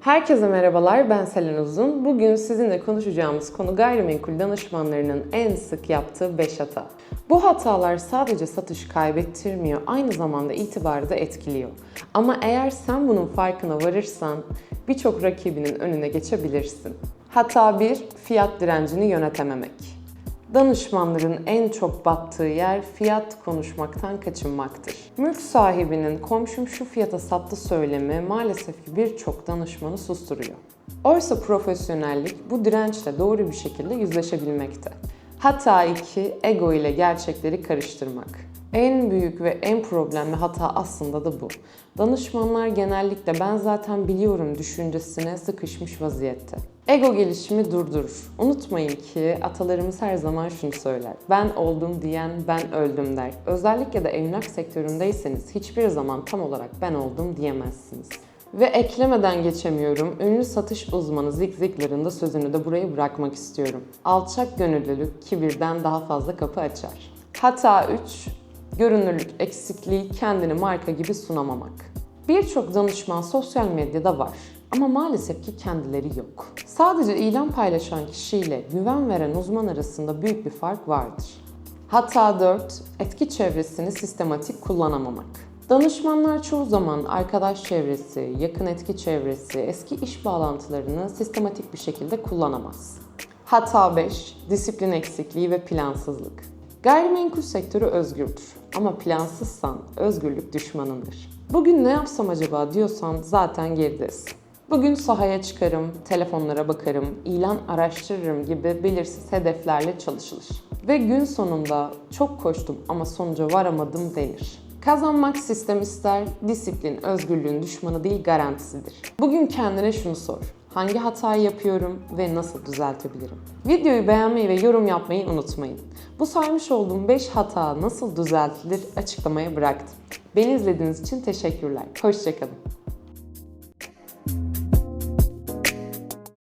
Herkese merhabalar, ben Selen Uzun. Bugün sizinle konuşacağımız konu gayrimenkul danışmanlarının en sık yaptığı 5 hata. Bu hatalar sadece satış kaybettirmiyor, aynı zamanda itibarı da etkiliyor. Ama eğer sen bunun farkına varırsan birçok rakibinin önüne geçebilirsin. Hata 1, fiyat direncini yönetememek. Danışmanların en çok battığı yer fiyat konuşmaktan kaçınmaktır. Mülk sahibinin komşum şu fiyata sattı söylemi maalesef ki birçok danışmanı susturuyor. Oysa profesyonellik bu dirençle doğru bir şekilde yüzleşebilmekte. Hata 2, ego ile gerçekleri karıştırmak. En büyük ve en problemli hata aslında da bu. Danışmanlar genellikle ben zaten biliyorum düşüncesine sıkışmış vaziyette. Ego gelişimi durdurur. Unutmayın ki atalarımız her zaman şunu söyler. Ben oldum diyen ben öldüm der. Özellikle de emlak sektöründeyseniz hiçbir zaman tam olarak ben oldum diyemezsiniz. Ve eklemeden geçemiyorum. Ünlü satış uzmanı Zig Ziglar'ın da sözünü de buraya bırakmak istiyorum. Alçak gönüllülük kibirden daha fazla kapı açar. Hata 3. Görünürlük eksikliği kendini marka gibi sunamamak. Birçok danışman sosyal medyada var ama maalesef ki kendileri yok. Sadece ilan paylaşan kişiyle güven veren uzman arasında büyük bir fark vardır. Hata 4. Etki çevresini sistematik kullanamamak. Danışmanlar çoğu zaman arkadaş çevresi, yakın etki çevresi, eski iş bağlantılarını sistematik bir şekilde kullanamaz. Hata 5. Disiplin eksikliği ve plansızlık. Gayrimenkul sektörü özgürdür ama plansızsan özgürlük düşmanındır. Bugün ne yapsam acaba diyorsan zaten geridesin. Bugün sahaya çıkarım, telefonlara bakarım, ilan araştırırım gibi belirsiz hedeflerle çalışılır. Ve gün sonunda çok koştum ama sonuca varamadım denir. Kazanmak sistem ister, disiplin özgürlüğün düşmanı değil garantisidir. Bugün kendine şunu sor. Hangi hatayı yapıyorum ve nasıl düzeltebilirim? Videoyu beğenmeyi ve yorum yapmayı unutmayın. Bu saymış olduğum 5 hata nasıl düzeltilir açıklamaya bıraktım. Beni izlediğiniz için teşekkürler. Hoşçakalın.